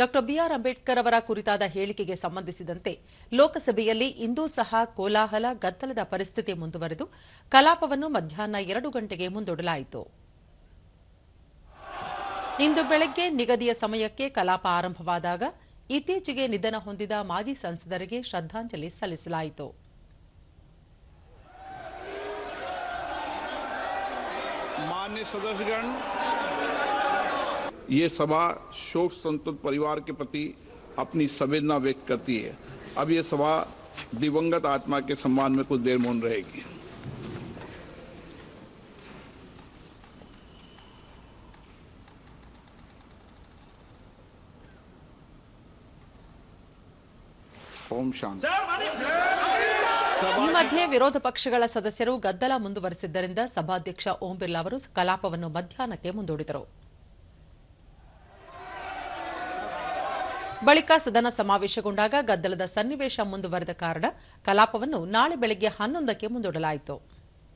Doctor B R Ambedkar ಅವರ ಕುರಿತಾದ ಹೇಳಿಕೆಗೆ ಸಂಬಂಧಿಸಿದಂತೆ ಲೋಕಸಭೆಯಲ್ಲಿ ಇಂದೂ ಸಹ ಕೋಲಾಹಲ, ಗದ್ದಲದ ಪರಿಸ್ಥಿತಿ ಮುಂದುವರೆದು ಕಲಾಪವನ್ನು ಮಧ್ಯಾಹ್ನ ಎರಡು ಗಂಟೆಗೆ ಮುಂದೂಡಲಾಯಿತು. ಇಂದು ಬೆಳಗ್ಗೆ ನಿಗದಿಯ ಸಮಯಕ್ಕೆ ಕಲಾಪ ಆರಂಭವಾದಾಗ ಇತ್ತೀಚೆಗೆ ನಿಧನ ಹೊಂದಿದ ಮಾಜಿ ಸಂಸದರಿಗೆ ಶ್ರದ್ಧಾಂಜಲಿ ಸಲ್ಲಿಸಲಾಯಿತು. ಮಾನ್ಯ ये सभा शोक संतप्त परिवार के प्रति अपनी संवेदना व्यक्त करती है अब ये सभा दिवंगत आत्मा के सम्मान में कुछ देर मौन रहेगी ओम शांति ಈ ಮಧ್ಯೆ ವಿರೋಧ ಪಕ್ಷಗಳ ಸದಸ್ಯರು ಗದ್ದಲ ಮುಂದುವರೆಸಿದ್ದರಿಂದ ಸಭಾಧ್ಯಕ್ಷ ಓಂ ಬಿರ್ಲಾ ಅವರು ಕಲಾಪವನ್ನು ಮಧ್ಯಾಹ್ನಕ್ಕೆ ಮುಂದೂಡಿದರು ಬಳಿಕ ಸದನ ಸಮಾವೇಶಗೊಂಡಾಗ ಗದ್ದಲದ ಸನ್ನಿವೇಶ ಮುಂದುವರೆದ ಕಾರಣ ಕಲಾಪವನ್ನು ನಾಳೆ ಬೆಳಗ್ಗೆ ಹನ್ನೊಂದಕ್ಕೆ ಮುಂದೂಡಲಾಯಿತು.